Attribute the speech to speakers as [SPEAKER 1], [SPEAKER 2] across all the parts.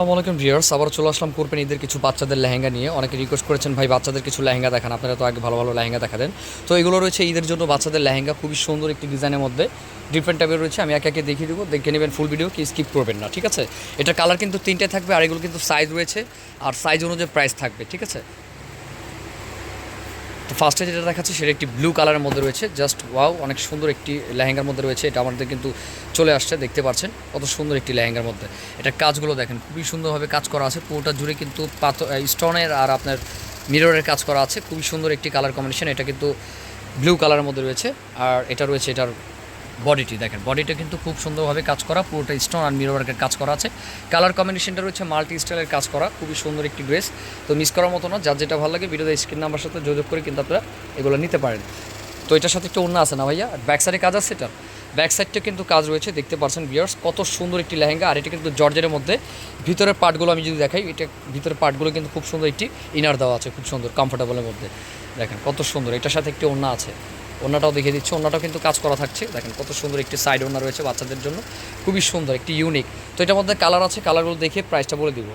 [SPEAKER 1] আসসালামু আলাইকুম ভিউয়ার্স আবার চলে আসলাম কোরপেন ঈদের কিছু বাচ্চাদের লেহেঙ্গা নিয়ে। অনেকে রিকোয়েস্ট করেছেন, ভাই, বাচ্চাদের কিছু লেহেঙ্গা দেখান। আপনারা তো আগে ভালো ভালো লেহেঙ্গা দেখা দেন। তো এগুলো রয়েছে ঈদের জন্য বাচ্চাদের লেহেঙ্গা, খুবই সুন্দর একটি ডিজাইনের মধ্যে। ডিফারেন্ট টাইপের রয়েছে, আমি একে একে দেখিয়ে দেবো। দেখে নেবেন ফুল ভিডিও কি স্কিপ করবেন না, ঠিক আছে? এটা কালার কিন্তু তিনটে থাকবে, আর এগুলো কিন্তু সাইজ রয়েছে। আর সাইজ অনুযায়ী প্রাইস থাকবে, ঠিক আছে? তো ফার্স্টে যেটা দেখাচ্ছে সেটা একটি ব্লু কালারের মধ্যে রয়েছে। জাস্ট ওয়াও অনেক সুন্দর একটি লেহেঙ্গার মধ্যে রয়েছে। এটা আমাদের কিন্তু চলে আসছে, দেখতে পাচ্ছেন। কত সুন্দর একটি লেহেঙ্গার মধ্যে। এটা কাজগুলো দেখেন, খুবই সুন্দরভাবে কাজ করা আছে। পুরোটা জুড়ে কিন্তু পাথর স্টোনের আর আপনার মিররের কাজ করা আছে। খুবই সুন্দর একটি কালার কম্বিনেশন এটা কিন্তু ব্লু কালারের মধ্যে রয়েছে। আর এটা রয়েছে এটার বডিটি দেখেন। বডিটা কিন্তু খুব সুন্দরভাবে কাজ করা, পুরোটা স্টোন আর মিরর ওয়ার্কের কাজ করা আছে। কালার কম্বিনেশনটা রয়েছে মাল্টি স্টাইলের কাজ করা, খুবই সুন্দর একটি ড্রেস তো মিস করার মতো না, যার যেটা ভালো লাগে ভিডিওতে স্ক্রিন নাম্বার সাথে যোগাযোগ করে কিন্তু আপনারা এগুলো নিতে পারেন। তো এটার সাথে একটু অন্য আছে না ভাইয়া? আর ব্যাক সাইডে কাজ আছে এটা? ব্যাক সাইডটা কিন্তু কাজ রয়েছে, দেখতে পাচ্ছেন বিয়ার্স কত সুন্দর একটি লেহেঙ্গা। আর এটা কিন্তু জর্জের মধ্যে, ভিতরের পার্টগুলো আমি যদি দেখাই, এটা ভিতরের পার্টগুলো কিন্তু খুব সুন্দর একটি ইনার দেওয়া আছে, খুব সুন্দর কমফোর্টেবলের মধ্যে। দেখেন কত সুন্দর, এটার সাথে একটি অন্য আছে। ওনাটাও দেখিয়ে দিচ্ছে। ওনাটাও কিন্তু কাজ করা থাকছে। দেখেন কত সুন্দর একটি সাইড ওনা রয়েছে বাচ্চাদের জন্য। খুবই সুন্দর, একটি ইউনিক তো এটার মধ্যে কালার আছে কালারগুলো দেখে প্রাইসটা বলে দিব।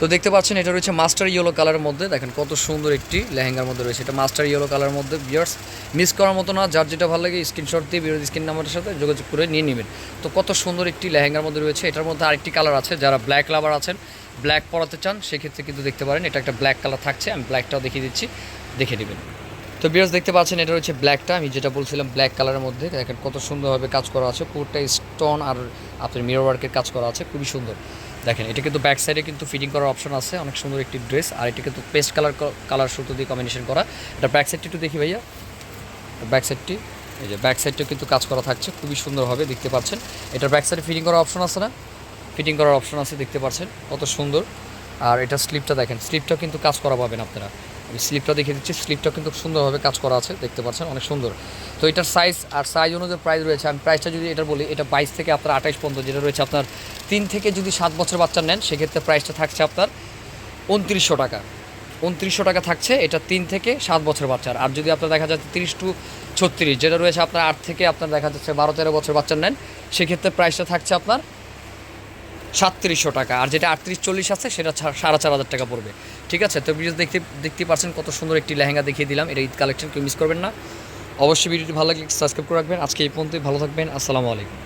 [SPEAKER 1] তো দেখতে পাচ্ছেন, এটা রয়েছে মাস্টার ইয়েলো কালারের মধ্যে। দেখেন কত সুন্দর একটি লেহেঙ্গার মধ্যে রয়েছে। এটা মাস্টার ইয়েলো কালারের মধ্যে বিয়ার্স মিস করার মতো না। যার যেটা ভালো লাগে স্ক্রিনশট দিয়ে বিরোধী স্ক্রিন নাম্বারের সাথে যোগাযোগ করে নিয়ে নেবেন। তো কত সুন্দর একটি লেহেঙ্গার মধ্যে রয়েছে। এটার মধ্যে আরেকটি কালার আছে। যারা ব্ল্যাক লাভার আছেন ব্ল্যাক পরাতে চান, সেক্ষেত্রে কিন্তু দেখতে পারেন, এটা একটা ব্ল্যাক কালার থাকছে। আমি ব্ল্যাকটাও দেখিয়ে দিচ্ছি। দেখে নেবেন। তো বিয়ার্স দেখতে পাচ্ছেন, এটা হচ্ছে ব্ল্যাকটা আমি যেটা বলছিলাম ব্ল্যাক কালারের মধ্যে। দেখেন কত সুন্দরভাবে কাজ করা আছে। পুরোটা স্টোন আর আপনার মিরর ওয়ার্কের কাজ করা আছে। খুবই সুন্দর। দেখেন, এটা কিন্তু ব্যাক সাইডে কিন্তু ফিটিং করার অপশন আছে। অনেক সুন্দর একটি ড্রেস আর এটা কিন্তু পেস্ট কালার কালার সুতো দিয়ে কম্বিনেশন করা। এটা ব্যাক সাইডটি একটু দেখি ভাইয়া। ব্যাক সাইডটি এই যে ব্যাক সাইডটা কিন্তু কাজ করা থাকছে। খুবই সুন্দরভাবে দেখতে পাচ্ছেন। এটার ব্যাক সাইডে ফিটিং করার অপশন আছে না? ফিটিং করার অপশন আছে, দেখতে পাচ্ছেন। কত সুন্দর। আর এটা স্লিপটা দেখেন। স্লিপটাও কিন্তু কাজ করা পাবেন আপনারা। স্লিপটা দেখিয়ে দিচ্ছি। স্লিপটা কিন্তু সুন্দরভাবে কাজ করা আছে, দেখতে পাচ্ছেন, অনেক সুন্দর। তো এটার সাইজ আর সাইজ অনুযায়ী প্রাইস রয়েছে। আমি প্রাইসটা যদি এটা বলি, এটা বাইশ থেকে আপনার আঠাইশ পর্যন্ত যেটা রয়েছে আপনার তিন থেকে যদি সাত বছর বাচ্চা নেন, সেক্ষেত্রে প্রাইসটা থাকছে আপনার উনত্রিশশো টাকা। উনত্রিশশো টাকা থাকছে, এটা তিন থেকে সাত বছর বাচ্চার। আর যদি আপনার দেখা যাচ্ছে তিরিশ টু ছত্রিশ, যেটা রয়েছে আপনার আট থেকে আপনার দেখা যাচ্ছে বারো তেরো বছর বাচ্চা নেন, সেক্ষেত্রে প্রাইসটা থাকছে আপনার সাতত্রিশশো টাকা। আর যেটা আটত্রিশ চল্লিশ আছে, সেটা সাড়ে চার হাজার টাকা পড়বে। ঠিক আছে? তো ভিডিও দেখতে দেখতে পারছেন কত সুন্দর একটি লেহেঙ্গা দেখিয়ে দিলাম। এটা ঈদ কালেকশন, কেউ মিস করবেন না। অবশ্যই ভিডিওটি ভালো লাগলে সাবস্ক্রাইব করে রাখবেন। আজকে এই পর্যন্তই, ভালো থাকবেন। আসসালামু আলাইকুম।